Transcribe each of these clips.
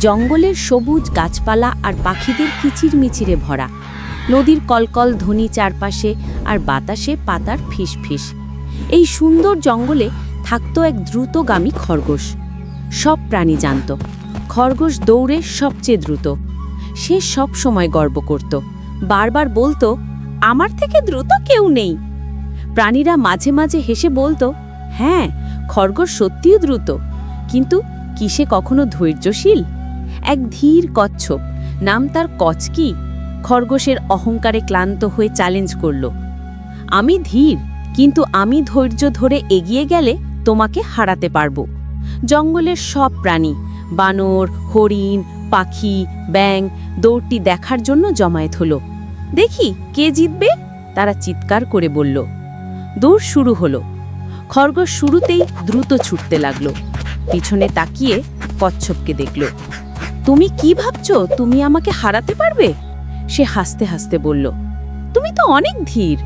জঙ্গলের সবুজ গাছপালা আর পাখিদের কিচিরমিচিরে ভরা। নদীর কলকল ধ্বনি চারপাশে আর বাতাসে পাতার ফিস ফিস এই সুন্দর জঙ্গলে থাকত এক দ্রুতগামী খরগোশ। সব প্রাণী জানত। খরগোশ দৌড়ে সবচেয়ে দ্রুত। সে সব সময় গর্ব করত। বারবার বলতো, আমার থেকে দ্রুত কেউ নেই। প্রাণীরা মাঝে মাঝে হেসে বলতো হ্যাঁ খরগোশ সত্যিও দ্রুত। কিন্তু কিসে কখনো ধৈর্যশীল? এক ধীর কচ্ছপ। নাম তার কচকি খরগোশের অহংকারে ক্লান্ত হয়ে চ্যালেঞ্জ করল। আমি ধীর, কিন্তু আমি ধৈর্য ধরে এগিয়ে গেলে তোমাকে হারাতে পারব। জঙ্গলের সব প্রাণী, বানর, হরিণ, পাখি ব্যাং দৌড়টি দেখার জন্য জমায়েত হলো। দেখি কে জিতবে? তারা চিৎকার করে বলল। দৌড় শুরু হলো। খরগোশ শুরুতেই দ্রুত ছুটতে লাগল। পিছনে তাকিয়ে কচ্ছপকে দেখল। তুমি কি ভাবছ? তুমি আমাকে হারাতে পারবে? সে হাসতে হাসতে বলল, তুমি তো অনেক ধীর।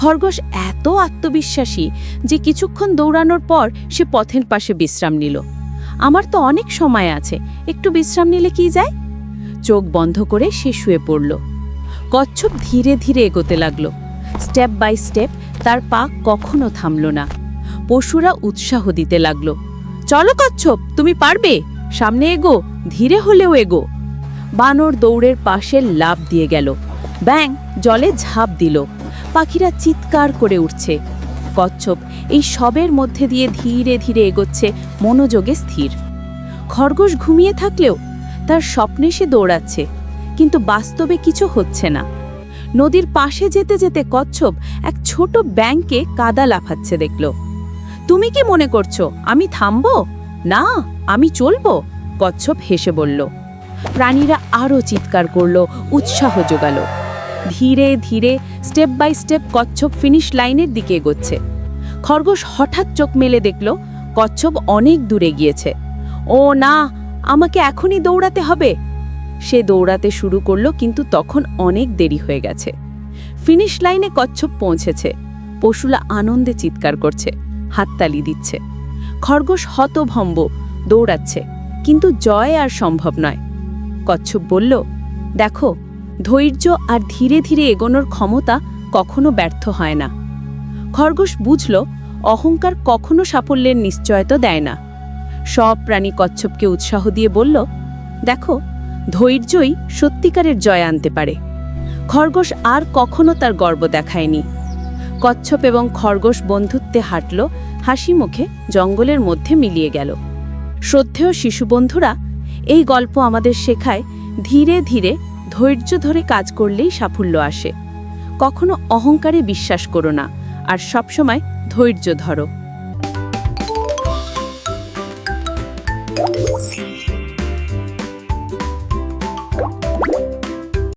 খরগোশ এত আত্মবিশ্বাসী যে কিছুক্ষণ দৌড়ানোর পর সে পথের পাশে বিশ্রাম নিল। আমার তো অনেক সময় আছে, একটু বিশ্রাম নিলে কি যায়? চোখ বন্ধ করে সে শুয়ে পড়ল। কচ্ছপ ধীরে ধীরে এগোতে লাগল। স্টেপ বাই স্টেপ তার পা কখনো থামল না। পশুরা উৎসাহ দিতে লাগল, চলো কচ্ছপ, তুমি পারবে? সামনে এগো, ধীরে হলেও এগো। বানর দৌড়ের পাশে লাভ দিয়ে গেল। ব্যাং জলে ঝাঁপ দিল। পাখিরা চিৎকার করে উঠছে। কচ্ছপ এই সবের মধ্যে দিয়ে ধীরে ধীরে এগোচ্ছে, মনোযোগে স্থির। খরগোশ ঘুমিয়ে থাকলেও তার স্বপ্নে সে দৌড়াচ্ছে, কিন্তু বাস্তবে কিছু হচ্ছে না। নদীর পাশে যেতে যেতে কচ্ছপ এক ছোট ব্যাংকে কাদা লাফাচ্ছে দেখল। তুমি কি মনে করছ, আমি থামবো? না, আমি চলবো, কচ্ছপ হেসে বলল। প্রাণীরা আরও চিৎকার করল, উৎসাহ জোগালো ধীরে ধীরে, স্টেপ বাই স্টেপ কচ্ছপ ফিনিশ লাইনের দিকে এগোচ্ছে। খরগোশ হঠাৎ চোখ মেলে দেখল, কচ্ছপ অনেক দূরে গিয়েছে ও না, আমাকে এখনই দৌড়াতে হবে। সে দৌড়াতে শুরু করল, কিন্তু তখন অনেক দেরি হয়ে গেছে। ফিনিশ লাইনে কচ্ছপ পৌঁছেছে। পশুলা আনন্দে চিৎকার করছে, হাততালি দিচ্ছে। খরগোশ হতভম্ব, দৌড়াচ্ছে, কিন্তু জয় আর সম্ভব নয়। কচ্ছপ বলল, দেখো, ধৈর্য আর ধীরে ধীরে এগোনোর ক্ষমতা কখনো ব্যর্থ হয় না। খরগোশ বুঝল, অহংকার কখনো সাফল্যের নিশ্চয়তা দেয় না। সব প্রাণী কচ্ছপকে উৎসাহ দিয়ে বলল, দেখো, ধৈর্যই সত্যিকারের জয় আনতে পারে। খরগোশ আর কখনো তার গর্ব দেখায়নি। কচ্ছপ এবং খরগোশ বন্ধুত্বে হাঁটল হাসি মুখে জঙ্গলের মধ্যে মিলিয়ে গেল। শ্রদ্ধেয় শিশু বন্ধুরা এই গল্প আমাদের শেখায় ধীরে ধীরে ধৈর্য ধরে কাজ করলেই সাফল্য আসে। কখনো অহংকারে বিশ্বাস করো না, আর সবসময় ধৈর্য ধরো।